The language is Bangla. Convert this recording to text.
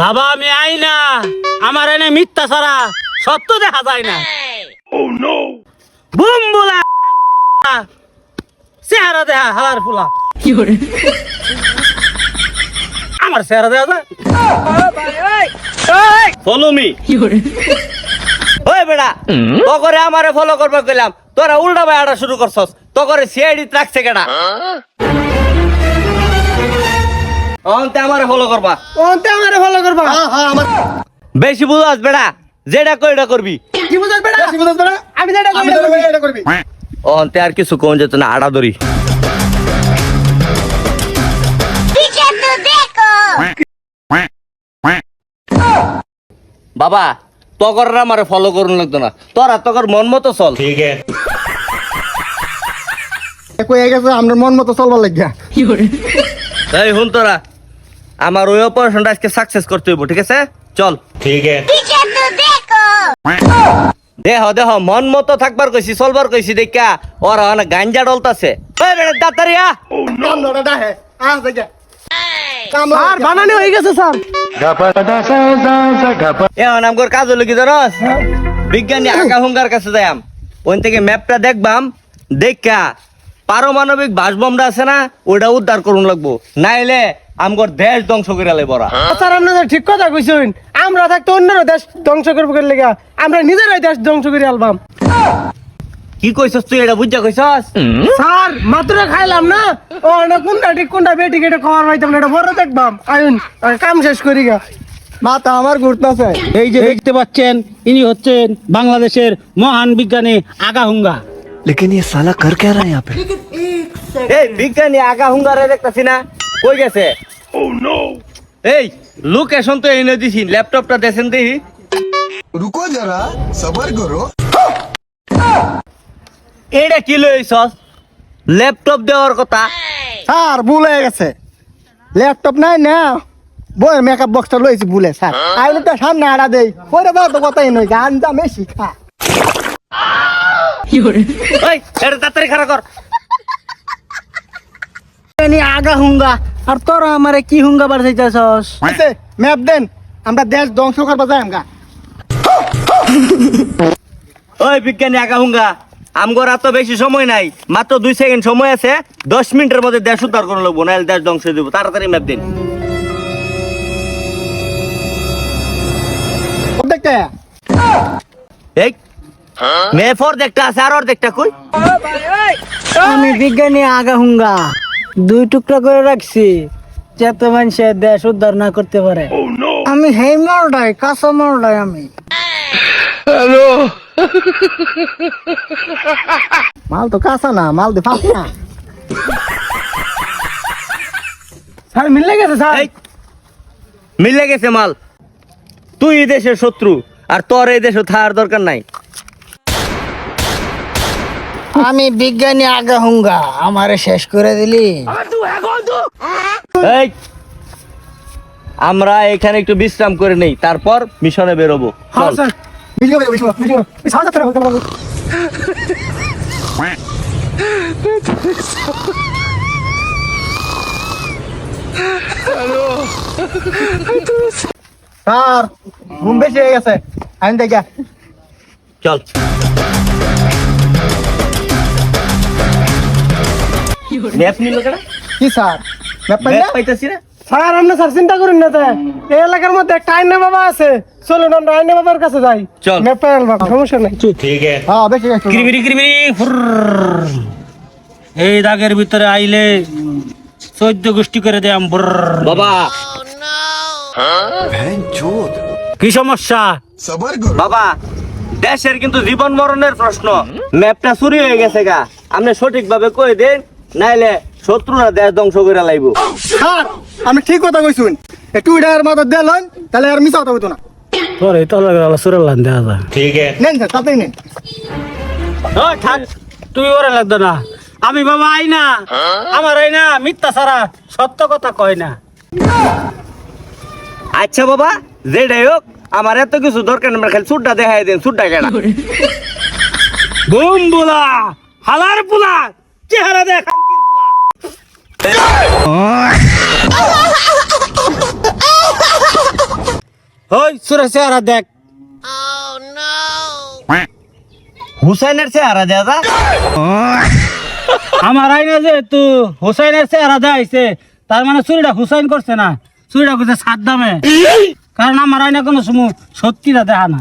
বাবা আমি আই না। আমার এনে মিথ্যা ছাড়া সত্য দেখা যায় না। বুম বুলা চেহারা দেখা হালার ফুলা। আমার চেহারা দেখা যায়। ফলো মি ওই বেড়া তকরে আমারে ফলো করবে কইলাম তোরা উল্টা বাইটা শুরু করছস করে সিআইডি রাখছে কেডা? অন্তে আমারে হ্যাঁ, হ্যাঁ, আমার বেশি বুঝাস বেড়া যেটা কইটা করবি। এটা অন্তে আর কিছু কোন যেত না আড়া ধরি। বাবা তগররা আমারে ফলো করুন লাগতো না। তোরা তগর মন মতো চল। ঠিক আছে। আমার মন মতো চলবার লাগিয়া। তাই হুন তোরা। আমার ওই অপারেশনটা আজকে সাকসেস করতে হইব ঠিক আছে? চল। ঠিক আছে। দেহ দেহ মন মতো থাকবার কইছি চলবার কইছি দেখা। ওর গাঞ্জা ডলতাছে। নাম কি বিজ্ঞানী কাছে থেকে ম্যাপটা দেখবাম। দেখা। পারমাণবিক বাসবমটা আছে না ওটা উদ্ধার করুন লাগবো। নাইলে আমগর দেশ ধ্বংস করে লাই বড়া স্যার আপনারা ঠিক কথা কইছেন আমরা থাকতে অন্যরা দেশ ধ্বংস করবো করে লেগা আমরা নিজেরাই দেশ ধ্বংস করে আলবাম কি কইছস তুই এটা বুঝা কইছস স্যার মাত্র খাইলাম না ও না কোনটা ঠিক কোনটা বেটি কেটে খাওয়ার পাইতাম না এটা বড় দেখবাম আয়ুন আর কাম শেষ করি গা মাথা আমার ঘুরতেছে এই যে দেখতে পাচ্ছেন ইনি হচ্ছেন বাংলাদেশের মহান বিজ্ঞানী আগা হুঙ্গা लेकिन ये साला कर क्या रहा है यहाँ पे এই বিজ্ঞানী আগা হুঙ্গারে দেখতাছি না কই গেছে Oh, ও নো এই লোকেশন তো এনে দিছি ল্যাপটপটা দেখেন দেখি। রুকো যারা সবার করো। এটা কি লইছস ল্যাপটপ দেওয়ার কথা। স্যার ভুল হয়ে গেছে। ল্যাপটপ নাই না। বই মেকআপ বক্সটা লইছি ভুলে স্যার। তো সামনে আড়া দেই। পরে বাবা তো কথাই নই গান দামে শিখা এটা তাড়াতাড়ি খারাপ কর। আগা হুঙ্গা। আর তোর আমারে কি হুঙ্গা বার চাইছস ম্যাপ দেন। আমরা দেশ ধ্বংস করবা যাই আমগা ওই বিজ্ঞানী আগা হুঙ্গা আমগর এত বেশি সময় নাই মাত্র দুই সেকেন্ড সময় আছে দশ মিনিটের মধ্যে দেশ উদ্ধার করে লাগবো নাহলে দেশ ধ্বংস হয়ে দেবো তাড়াতাড়ি ম্যাপ দিন। দেখতে এই মে ফর দেখটা আছে আর দেখটা কই? আমি বিজ্ঞানী আগা হুঙ্গা। দুই টুকরা করে রাখছি যাতে মানুষের দেশ উদ্ধার না করতে পারে। আমি হেই মরডাই কাঁচা মরডাই আমি। মাল তো কাঁচা না মাল তো ফাঁস না স্যার মিলে গেছে স্যার। মিলে গেছে মাল। তুই এই দেশের শত্রু আর তোর এই দেশে থাকার দরকার নাই। আমি বিজ্ঞানী আগা হুঙ্গা আমারে শেষ করে দিলি। এই আমরা এখানে একটু বিশ্রাম করে নেই তারপর মিশনে বেরোবো। হ্যাঁ চল। স্যার ঘুম বেশি হয়ে গেছে। আমি দেখা। চল। কি স্যার? আমরা স্যার চিন্তা না তাই এলাকার মধ্যে একটা আইনে বাবা আছে। চলুন আমরা আইনে বাবার কাছে যাই। চল। বাবা সমস্যা নাই। ঠিক আছে। হ্যাঁ, এই দাগের ভিতরে আইলে গোষ্ঠী করে বাবা। কি সমস্যা? বাবা দেশের কিন্তু জীবন মরণের প্রশ্ন। ম্যাপটা চুরি হয়ে গেছে গা। আপনি সঠিকভাবে কয়ে দেন? নাইলে শত্রুরা দেশ ধ্বংস করে লাইব। স্যার আমি ঠিক কথা কইছুন। একটু এটার মতো দেলন তাহলে আর মিছা কথা হইতো না। তোর এই তলা গেলা সুরে লান দেয়া যা ঠিক আছে। নেন স্যার তাতেই নেন। ও থাক তুই ওরে লাগতো না। আমি বাবা আই না আমার আই না মিথ্যা সারা সত্য কথা কয় না। আচ্ছা বাবা যেটাই হোক আমার এত কিছু দরকার নেই খালি সুটটা দেখাই দেন সুটটা কেনা বুম বুলা হালার পুলা চেহারা দেখ চেহারা দেখ। হুসাইনের চেহারা আমার হুসাইনের চেহারা তার মানে চুরিটা হুসাইন করছে না। চুরিটা করছে সাদ্দামে। কারণ আমার আইনে কোনো সময় সত্যিটা দেখা না